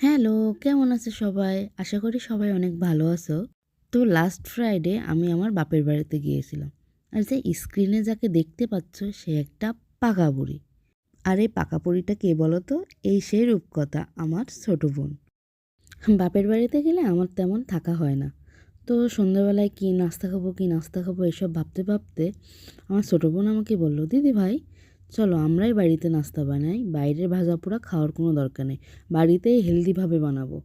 Hello কেমন আছে সবাই? আশা করি সবাই অনেক ভালো আছো। তো লাস্ট ফ্রাইডে আমি আমার বাপের বাড়িতে গিয়েছিলাম। আর যে স্ক্রিনে যাকে দেখতে পাচ্ছ, সে একটা পাকা বুড়ি। আর এই পাকা বুড়িটা কে বলো তো এই সেই রূপকথা, আমার ছোট বোন। বাপের বাড়িতে গেলে আমার তেমন থাকা হয় না। তো সন্ধ্যাবেলায় কী নাস্তা খাব, কী নাস্তা খাব, এসব ভাবতে ভাবতে আমার ছোটো বোন আমাকে বলল, দিদি ভাই চলো আমরাই বাড়িতে নাস্তা বানাই, বাইরের ভাজা পোড়া খাওয়ার কোনো দরকার নেই, বাড়িতেই হেলদিভাবে বানাবো।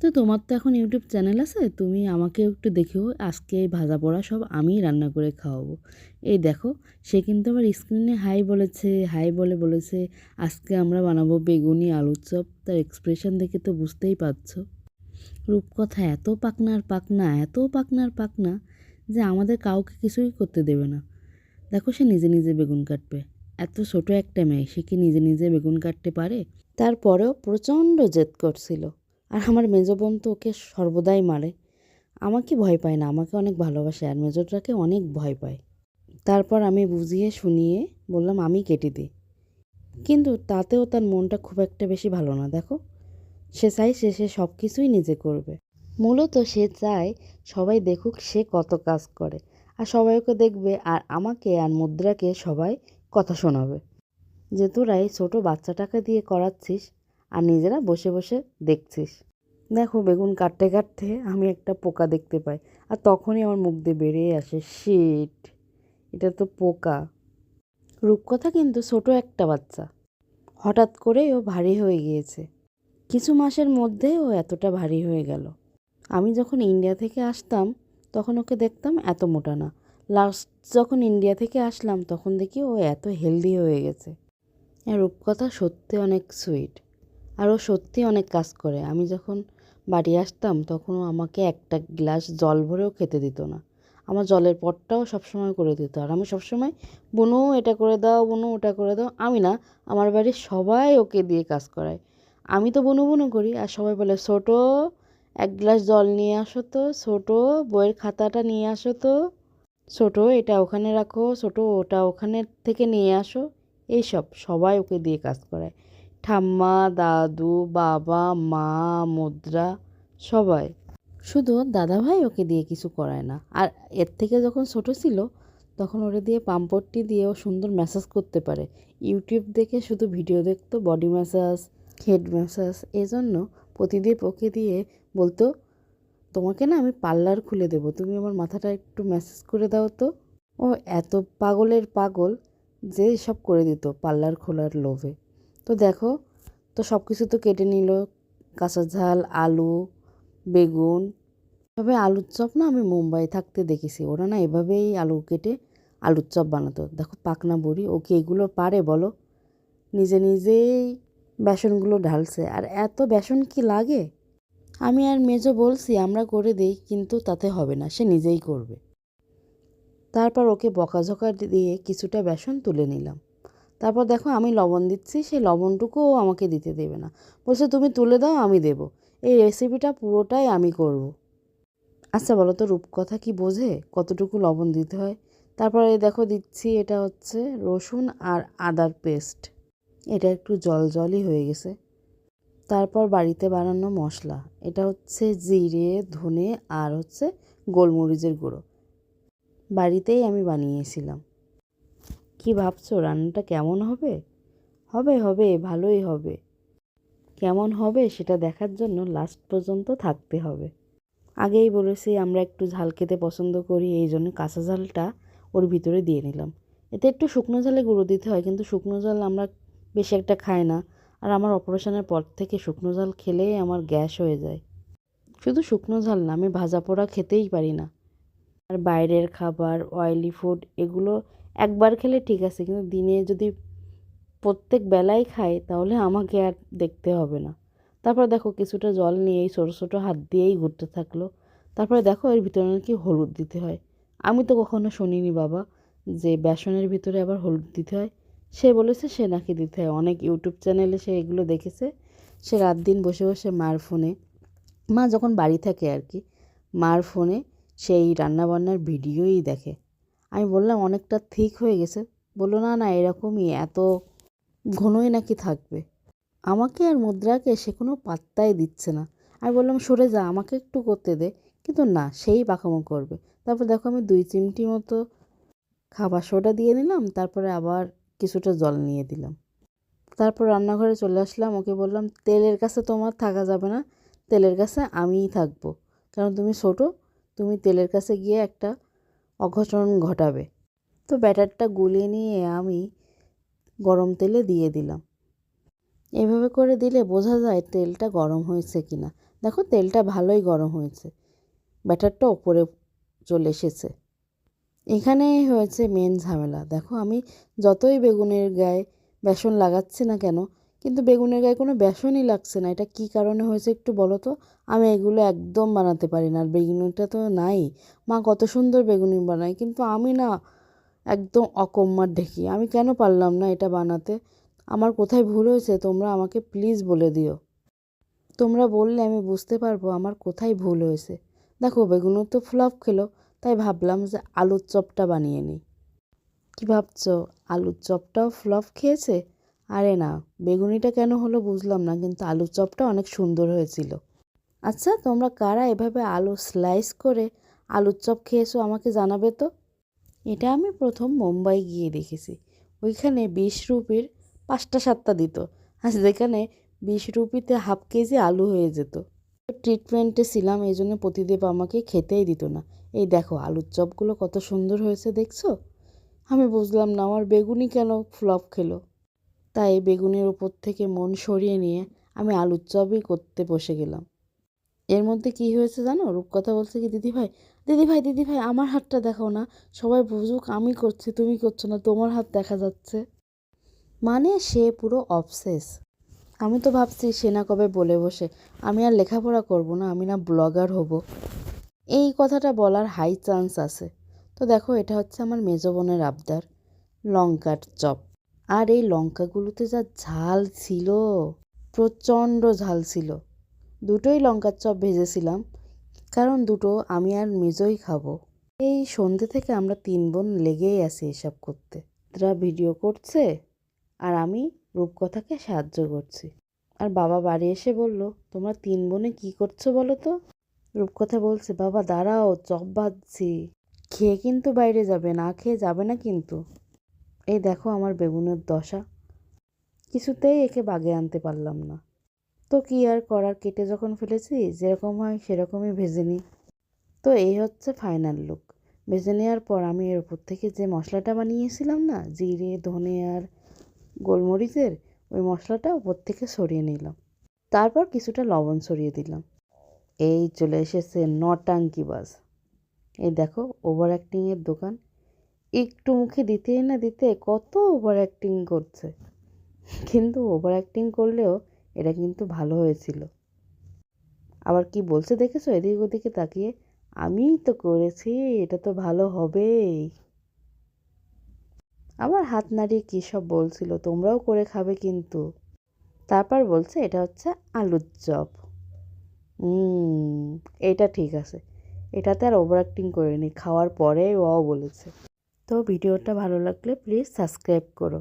তো তোমার তো এখন ইউটিউব চ্যানেল আছে, তুমি আমাকেও একটু দেখেও, আজকে এই ভাজা পোড়া সব আমিই রান্না করে খাওয়াবো। এই দেখো, সে কিন্তু আবার স্ক্রিনে হাই বলেছে হাই বলে বলেছে, আজকে আমরা বানাবো বেগুনি আলুর চপ, তার এক্সপ্রেশন দেখে তো বুঝতেই পারছ। রূপকথা এত পাকনার পাকনা, এত পাকনার পাকনা, যে আমাদের কাউকে কিছুই করতে দেবে না। দেখো সে নিজে নিজে বেগুন কাটবে। এত ছোট একটা মেয়ে, সে কি নিজে নিজে বেগুন কাটতে পারে? তারপরেও প্রচণ্ড জেদ করছিল। আর আমার মেজো বোন তো ওকে সর্বদাই মারে। আমাকে ভয় পায় না, আমাকে অনেক ভালোবাসে আর মেজোটাকে অনেক ভয় পায়। তারপর আমি বুঝিয়ে শুনিয়ে বললাম, আমি কেটে দিই। কিন্তু তাতেও তার মনটা খুব একটা বেশি ভালো না, দেখো। সে চাই সে সে সব কিছুই নিজে করবে। মূলত সে চায় সবাই দেখুক সে কত কাজ করে। আর সবাই ওকে দেখবে, আর আমাকে আর মুদ্রাকে সবাই কথা শোনাবে। যে তোরা এই ছোটো বাচ্চাটাকে দিয়ে করাচ্ছিস আর নিজেরা বসে বসে দেখছিস। দেখো বেগুন কাটতে কাটতে আমি একটা পোকা দেখতে পাই আর তখনই আমার মুখ দিয়ে বেরিয়ে আসে, শিট, এটা তো পোকা। রূপকথা কিন্তু ছোট একটা বাচ্চা। হঠাৎ করেই ও ভারী হয়ে গিয়েছে। কিছু মাসের মধ্যে ও এতটা ভারী হয়ে গেল। আমি যখন ইন্ডিয়া থেকে আসতাম, তখন ওকে দেখতাম এত মোটা না। লাস্ট যখন ইন্ডিয়া থেকে আসলাম, তখন দেখি ও এত হেলদি হয়ে গেছে। রূপকথা সত্যি অনেক সুইট আর ও সত্যি অনেক কাজ করে। আমি যখন বাড়ি আসতাম, তখন ও আমাকে একটা গ্লাস জল ভরেও খেতে দিত না। আমার জলের পটটাও সবসময় করে দিত। আর আমি সবসময়, বুনু, এটা করে দাও, বুনু, ওটা করে দাও। আমি না, আমার বাড়ির সবাই ওকে দিয়ে কাজ করায় আমি তো বনু বনু করি। আর সবাই বলে, ছোটো, এক গ্লাস জল নিয়ে আসো তো, ছোটো, বইয়ের খাতাটা নিয়ে আসো তো। ছোটো, এটা ওখানে রাখো, ছোটো, ওটা ওখানে থেকে নিয়ে আসো। এইসব সবাই ওকে দিয়ে কাজ করায়। ঠাম্মা, দাদু, বাবা, মা, মুদ্রা, সবাই। শুধু দাদাভাই ওকে দিয়ে কিছু করায় না। আর এর থেকে যখন ছোট ছিল, তখন ওরে দিয়ে পাম্পটটি দিয়ে ও সুন্দর ম্যাসাজ করতে পারে। ইউটিউব দেখে শুধু ভিডিও দেখতো, বডি ম্যাসাজ, হেড ম্যাসাজ, এজন্য প্রতিদিন ওকে দিয়ে বলতো তোমাকে না আমি পার্লার খুলে দেবো। তুমি আমার মাথাটা একটু ম্যাসাজ করে দাও তো। ও এত পাগলের পাগল যে সব করে দিত পার্লার খোলার লোভে। তো দেখো, তো সব কিছু তো কেটে নিল। কাঁচা ঝাল, আলু, বেগুন, তবে আলুর চপ না আমি মুম্বাই থাকতে দেখেছি। ওরা না এভাবেই আলু কেটে আলুর চপ বানাতো। দেখো পাকনা বুড়ি, ও কি এগুলো পারে বলো? নিজে নিজেই বেসনগুলো ঢালছে। আর এত বেসন কি লাগে? আমি আর মেজো বলছি, আমরা করে দিই, কিন্তু তাতে হবে না, সে নিজেই করবে। তারপর ওকে বকাঝকা দিয়ে কিছুটা বেসন তুলে নিলাম। তারপর দেখো আমি লবণ দিচ্ছি সেই লবণটুকুও আমাকে দিতে দেবে না। বলছে, তুমি তুলে দাও, আমি দেব। এই রেসিপিটা পুরোটাই আমি করব। আচ্ছা বলো তো, রূপকথা কি বোঝে? কতটুকু লবণ দিতে হয়? তারপরে দেখো, দিচ্ছি এটা হচ্ছে রসুন আর আদার পেস্ট। এটা একটু জল জলই হয়ে গেছে। তারপর বাড়িতে বানানো মশলা। এটা হচ্ছে জিরে, ধনে আর হচ্ছে গোলমরিচের গুঁড়ো। বাড়িতেই আমি বানিয়েছিলাম। কি ভাবছ, রান্নাটা কেমন হবে? হবে হবে, ভালোই হবে। কেমন হবে সেটা দেখার জন্য লাস্ট পর্যন্ত থাকতে হবে। আগেই বলেছি, আমরা একটু ঝাল খেতে পছন্দ করি, এই জন্য কাঁচা ঝালটা ওর ভিতরে দিয়ে নিলাম। এতে একটু শুকনো ঝালে গুঁড়ো দিতে হয়, কিন্তু শুকনো ঝাল আমরা বেশি একটা খাই না। আর আমার অপারেশনের পর থেকে শুকনো ঝাল খেলেই আমার গ্যাস হয়ে যায়। শুধু শুকনো ঝাল না, আমি ভাজা পোড়া খেতেই পারি না। আর বাইরের খাবার অয়েলি ফুড এগুলো একবার খেলে ঠিক আছে, কিন্তু দিনে যদি প্রত্যেক বেলায় খাই, তাহলে আমাকে আর দেখতে হবে না। তারপর দেখো কিছুটা জল নিয়ে এই ছোটো ছোটো হাত দিয়েই ঘুরতে থাকল। তারপরে দেখো এর ভিতরে নাকি হলুদ দিতে হয়। আমি তো কখনো শুনিনি বাবা যে বেসনের ভিতরে আবার হলুদ দিতে হয়। সে বলেছে সে নাকি দিতে হয়। অনেক ইউটিউব চ্যানেলে সে এগুলো দেখেছে। সে রাত দিন বসে বসে মার ফোনে, মা যখন বাড়ি থাকে আর কি, মার ফোনে সেই রান্নাবান্নার ভিডিওই দেখে। আমি বললাম, অনেকটা ঠিক হয়ে গেছে। বলল, না না, এরকমই, এত ঘনই নাকি থাকবে। আমাকে আর মুদ্রাকে সে কোনো পাত্তাই দিচ্ছে না। আমি বললাম, সরে যা, আমাকে একটু করতে দে। কিন্তু না, সেই পাকামো করবে। তারপর দেখো আমি দুই চিমটি মতো খাবার সোডা দিয়ে নিলাম, তারপরে আবার কিছুটা জল নিয়ে দিলাম। তারপর রান্নাঘরে চলে আসলাম, ওকে বললাম, তেলের কাছে তোমার থাকা যাবে না, তেলের কাছে আমিই থাকব। কারণ তুমি ছোটো, তুমি তেলের কাছে গিয়ে একটা অঘটন ঘটাবে। তো ব্যাটারটা গুলিয়ে নিয়ে আমি গরম তেলে দিয়ে দিলাম। এভাবে করে দিলে বোঝা যায় তেলটা গরম হয়েছে কি না দেখো, তেলটা ভালোই গরম হয়েছে। ব্যাটারটা ওপরে চলে এসেছে। এখানেই হয়েছে মেন ঝামেলা। দেখো, আমি যতই বেগুনের গায়ে বেসন লাগাচ্ছি না কেন, কিন্তু বেগুনের গায়ে কোনো বেসনই লাগছে না। এটা কী কারণে হয়েছে একটু বলো তো? আমি এগুলো একদম বানাতে পারি না, আর বেগুনটা তো নাই। মা কত সুন্দর বেগুনি বানায়, কিন্তু আমি না একদম অকম্মার ঢেকি আমি কেন পারলাম না এটা বানাতে? আমার কোথায় ভুল হয়েছে? তোমরা আমাকে প্লিজ বলে দিও। তোমরা বললে আমি বুঝতে পারব আমার কোথায় ভুল হয়েছে। দেখো, বেগুনও তো ফ্লপ খেলো। তাই ভাবলাম যে আলুর চপটা বানিয়ে নিই। কী ভাবছ? আলুর চপটাও ফ্লপ খেয়েছে? আরে না, বেগুনিটা কেন হলো বুঝলাম না, কিন্তু আলুর চপটা অনেক সুন্দর হয়েছিল। আচ্ছা তোমরা কারা এভাবে আলু স্লাইস করে আলুর চপ খেয়েছো আমাকে জানাবে তো? এটা আমি প্রথম মুম্বাই গিয়ে দেখেছি। ওইখানে বিশ রুপির পাঁচটা সাতটা দিত। আর যেখানে বিশ রুপিতে হাফ কেজি আলু হয়ে যেত। ট্রিটমেন্টে ছিলাম, এই জন্য প্রতিদেব আমাকে খেতেই দিত না। এই দেখো আলুর চপগুলো কত সুন্দর হয়েছে দেখছ? আমি বুঝলাম না, আমার বেগুনি কেন ফ্লপ খেলো? তাই বেগুনের উপর থেকে মন সরিয়ে নিয়ে আমি আলুর চপই করতে বসে গেলাম। এর মধ্যে কি হয়েছে জানো? রূপকথা বলছে কি, দিদি ভাই দিদি ভাই দিদি ভাই, আমার হাতটা দেখাও না। সবাই বুঝুক, আমি করছি, তুমি করছ না, তোমার হাত দেখা যাচ্ছে। মানে সে পুরো অবসেস আমি তো ভাবছি, সে না কবে বলে বসে। আমি আর লেখাপড়া করব না, আমি না ব্লগার হব। এই কথাটা বলার হাই চান্স আছে। তো দেখো, এটা হচ্ছে আমার মেজো বোনের আবদার, লঙ্কার চপ। আর এই লঙ্কাগুলোতে যা ঝাল ছিল, প্রচণ্ড ঝাল ছিল। দুটোই লঙ্কার চপ ভেজেছিলাম, কারণ দুটো আমি আর মেজোই খাব। এই সন্ধ্যে থেকে আমরা তিন বোন লেগেই আছি এসব করতে। তারা ভিডিও করছে, আর আমি রূপকথাকে সাহায্য করছি। আর বাবা বাড়ি এসে বলল, তোমরা তিন বোনে কি করছ বলো তো? রূপকথা বলছে, বাবা, দাঁড়াও, চপ ভাজছি খেয়ে কিন্তু বাইরে যাবে, না খেয়ে যাবে না কিন্তু। এই দেখো আমার বেগুনের দশা। কিছুতেই একে বাগে আনতে পারলাম না। তো কী আর করার, কেটে যখন ফেলেছি, যেরকম হয় সেরকমই ভেজে নিই। তো এই হচ্ছে ফাইনাল লুক ভেজে নেওয়ার পর আমি এর উপর থেকে যে মশলাটা বানিয়েছিলাম না, জিরে, ধনে আর গোলমরিচের, ওই মশলাটা উপর থেকে সরিয়ে নিলাম। তারপর কিছুটা লবণ সরিয়ে দিলাম। এই চলে এসেছে নটাঙ্কি বাস। এই দেখো ওভার অ্যাক্টিংয়ের দোকান। একটু মুখে দিতেই না দিতে কত ওভার অ্যাক্টিং করছে। কিন্তু ওভার অ্যাক্টিং করলেও এটা কিন্তু ভালো হয়েছিল। আবার কি বলছে দেখেছ? এদিক ওদিকে তাকিয়ে, আমিই তো করেছি, এটা তো ভালো হবেই। আবার হাত নাড়িয়ে কী সব বলছিল? তোমরাও করে খাবে কিন্তু। তারপর বলছে, এটা হচ্ছে আলুর চপ। এটা ঠিক আছে। এটাতে আর ওভার অ্যাক্টিং করিনি, খাওয়ার পরে ও বলেছে। তো ভিডিওটা ভালো লাগলে প্লিজ সাবস্ক্রাইব করো।